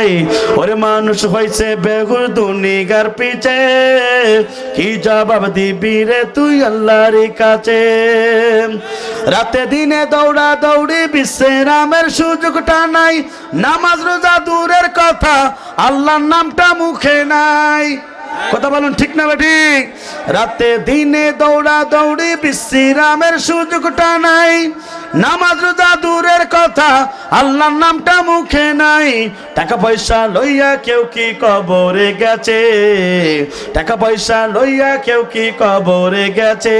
High ওরে মানুষ হয়েছে বেগুর দুনিগার পিছে। কি জবাব দিবি রে তুই আল্লাহর কাছে? রাতে দিনে দৌড়া দৌড়ি বিশ্রামের সুযোগটা নাই। নামাজ রোজা দূরের কথা, আল্লাহর নামটা মুখে নাই। কথা বলুন ঠিক না ঠিক রাতে দিনে দৌড়া দৌড়ি বিশ্রামের সুযোগটা নাই। নামাজ রোজা দূরের কথা, আল্লাহর নামটা মুখে নাই। টাকা পয়সা লইয়া কেউ কি কবরে গেছে? টাকা পয়সা লইয়া কেউ কি কবরে গেছে?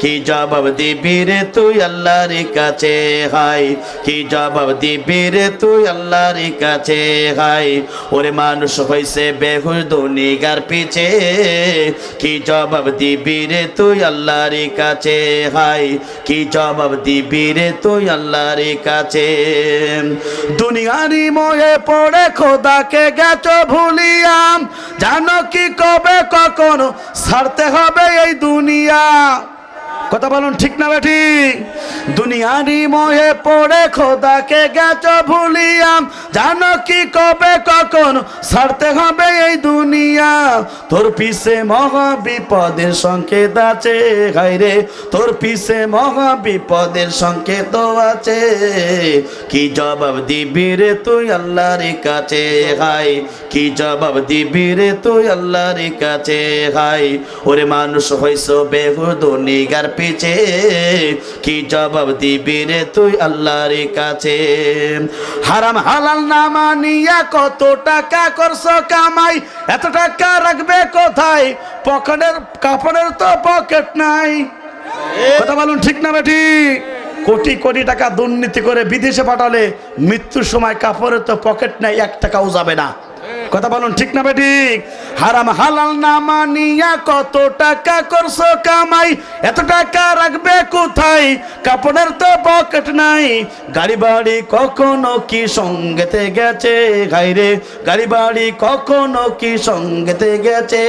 কি জবাব দিবি রে তুই আল্লাহর কাছে? হাই কি জবাব দিবি রে তুই আল্লাহর কাছে? হাই ওরে মানুষ হইছে বেহুশ দুনিগার পিছে। কি জবাব দিবি রে তুই আল্লাহর কাছে? হাই কি জবাব দিবি রে তুই আল্লাহর কাছে। দুনিয়ারি মোহে পড়ে খোদাকে গেছ ভুলিয়াম জানো কি কবে কখনো ছাড়তে হবে এই দুনিয়া। কথা বলুন, ঠিক না বেঠি দুনিয়ারি মোহে পড়ে খোদাকে গেছ ভুলিয়াম জানো কি কবে কখন ছাড়তে হবে এই দুনিয়া। তোর পিছে মহা বিপদের সংকেত আছে হাইরে তোর পিছে মহা বিপদের সংকেত আছে। কি জবাব দিবি রে তুই আল্লাহর কাছে হাই কি জবাব দিবি রে তুই আল্লাহর কাছে হাই ওরে মানুষ হইছ বেহু পিছে, কি জবাব দিবি রে তুই আল্লাহর কাছে? হারাম হালাল না মানিয়া কত টাকা করছ কামাই? এত টাকা রাখবে কোথায়? পকেটের, কাপড়ের তো পকেট নাই। কথা বলুন ঠিক না বেটি? কোটি কোটি টাকা দুর্নীতি করে বিদেশে পাঠালে মৃত্যুর সময় কাপড়ের তো পকেট নাই, এক টাকাও যাবে না। কথা বলুন, ঠিক না বেটি হারাম হালাল না মানিয়া কত টাকা করছ কামাই? এত টাকা রাখবে কোথায়? কাপড়ের তো পকেট নাই। গাড়ি বাড়ি কখনো কি সঙ্গেতে গেছে? ঘাইরে গাড়ি বাড়ি কখনো কি সঙ্গেতে গেছে?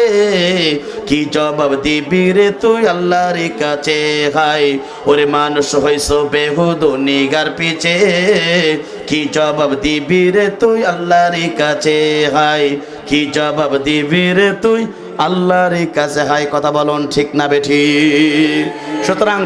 কি জবাব দিবি রে তুই আল্লাহর কাছে? হাই ওরে মানুষ হইস বেহুদ, নিগার পিছে। কি জবাব দিবি রে তুই আল্লাহর কাছে? হাই কি জবাব দিবি রে তুই আল্লাহর কাছে? হাই কথা বলুন ঠিক না বেঠি। সুতরাং